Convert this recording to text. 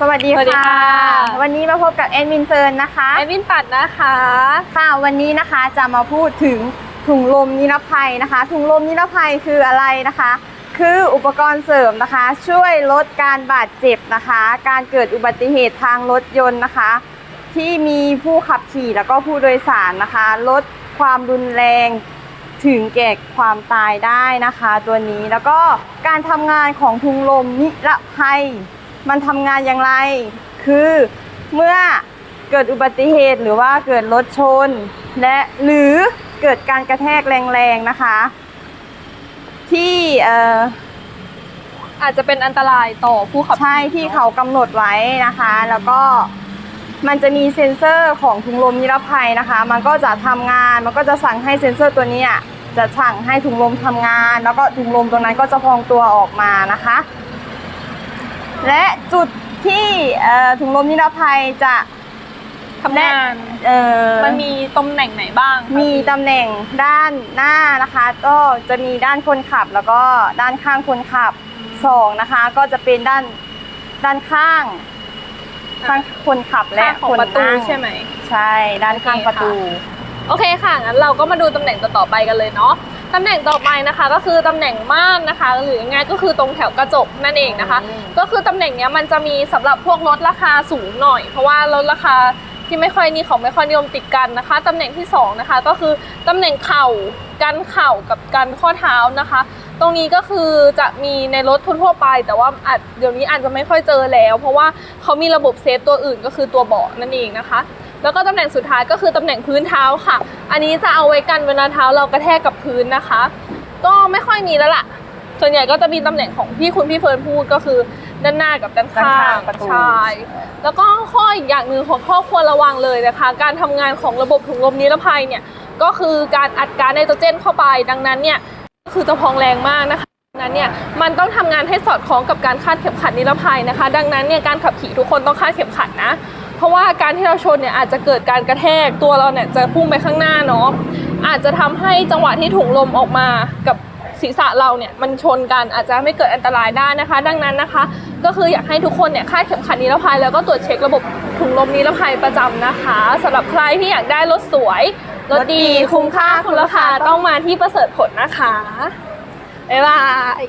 สวัสดีสวัสดีค่ะ ค่ะ วันนี้มาพบกับแอดมินเฟิร์นนะคะแอดมินปัดนะคะ ค่ะวันนี้นะคะจะมาพูดถึงถุงลมนิรภัยนะคะ ถุงลมนิรภัยคืออะไรนะคะ คืออุปกรณ์เสริมนะคะ ช่วยลดการบาดเจ็บนะคะ การเกิดอุบัติเหตุทางรถยนต์นะคะ ที่มีผู้ขับขี่แล้วก็ผู้โดยสารนะคะ ลดความรุนแรง ถึงแก่ความตายได้นะคะ ตัวนี้แล้วก็การทำงานของถุงลมนิรภัย มันทำงานอย่างไร คือเมื่อเกิดอุบัติเหตุหรือว่าเกิดรถชน และหรือเกิดการกระแทกแรงๆนะคะ ที่เอ่ออาจจะเป็นอันตรายต่อผู้ขับขี่ใช่ที่เขากำหนดไว้นะคะ แล้วก็มันจะมีเซ็นเซอร์ของถุงลมนิรภัยนะคะ มันก็จะทำงาน มันก็จะสั่งให้เซ็นเซอร์ตัวเนี้ยจะสั่งให้ถุงลมทำงาน แล้วก็ถุงลมตรงนั้นก็จะพองตัวออกมานะคะ และจุดที่เอ่อถุงลมนิรภัยจะทำงานเอ่อมันมีตำแหน่งไหนบ้างคะมีตำแหน่งด้านหน้านะคะ ก็จะมีด้านคนขับแล้วก็ด้านข้างคนขับสองนะคะ ก็จะเป็นด้านด้านข้างข้างคนขับและข้างของคนประตูนั่งใช่ไหม ใช่ ด้านข้างโอเคประตูค่ะโอเคค่ะงั้นเราก็มาดูตำแหน่งต่อๆไปกันเลยเนาะ ตำแหน่งต่อไปนะคะ ก็คือตำแหน่งม่านนะคะ หรือง่ายๆก็คือตรงแถวกระจกนั่นเองนะคะอืมก็คือตำแหน่งเนี้ยมันจะมีสำหรับพวกรถราคาสูงหน่อย เพราะว่ารถราคาที่ไม่ค่อยนี่เขาไม่ค่อยนิยมติดกันนะคะตำแหน่งที่สองนะคะก็คือตำแหน่งเข่ากันเข่ากับกันข้อเท้านะคะ ตรงนี้ก็คือจะมีในรถทั่วๆไป แต่ว่าอาจเดี๋ยวนี้อาจจะไม่ค่อยเจอแล้ว เพราะว่าเขามีระบบเซฟตัวอื่นก็คือตัวเบาะนั่นเองนะคะ แล้วก็ตำแหน่งสุดท้ายก็คือตำแหน่งพื้นเท้าค่ะ อันนี้จะเอาไว้กันเวลาเท้าเรากระแทกกับพื้นนะคะ ก็ไม่ค่อยมีแล้วล่ะ ส่วนใหญ่ก็จะมีตำแหน่งของที่คุณพี่เฟิร์นพูดก็คือด้านหน้ากับด้านข้าด้านข้างงประตูใช่แล้วก็ข้ออีกอย่างหนึ่งของข้อควรระวังเลยนะคะ การทำงานของระบบถุงลมนิรภัยเนี่ยก็คือการอัดก๊าซไนโตรเจนเข้าไป ดังนั้นเนี่ยก็คือจะพองแรงมากนะคะดังนั้นเนี่ยมันต้องทำงานให้สอดคล้องกับการคาดเข็มขัดนิรภัยนะคะ ดังนั้นเนี่ยการขับขี่ทุกคนต้องคาดเข็มขัดนะ เพราะว่าการที่เราชนเนี่ยอาจจะเกิดการกระแทกตัวเราเนี่ยจะพุ่งไปข้างหน้าเนาะอาจจะทำให้จังหวะที่ถุงลมออกมากับศีรษะเราเนี่ยมันชนกันอาจจะไม่เกิดอันตรายได้นะคะ ดังนั้นนะคะ ก็คืออยากให้ทุกคนเนี่ยคาดเข็มขัดนิรภัยแล้วก็ตรวจเช็คระบบถุงลมนิรภัยประจำนะคะสำหรับใครที่อยากได้รถสวยรถดีคุ้มค่าคุณราคาต้องมาที่ประเสริฐผลนะคะบ๊ายบาย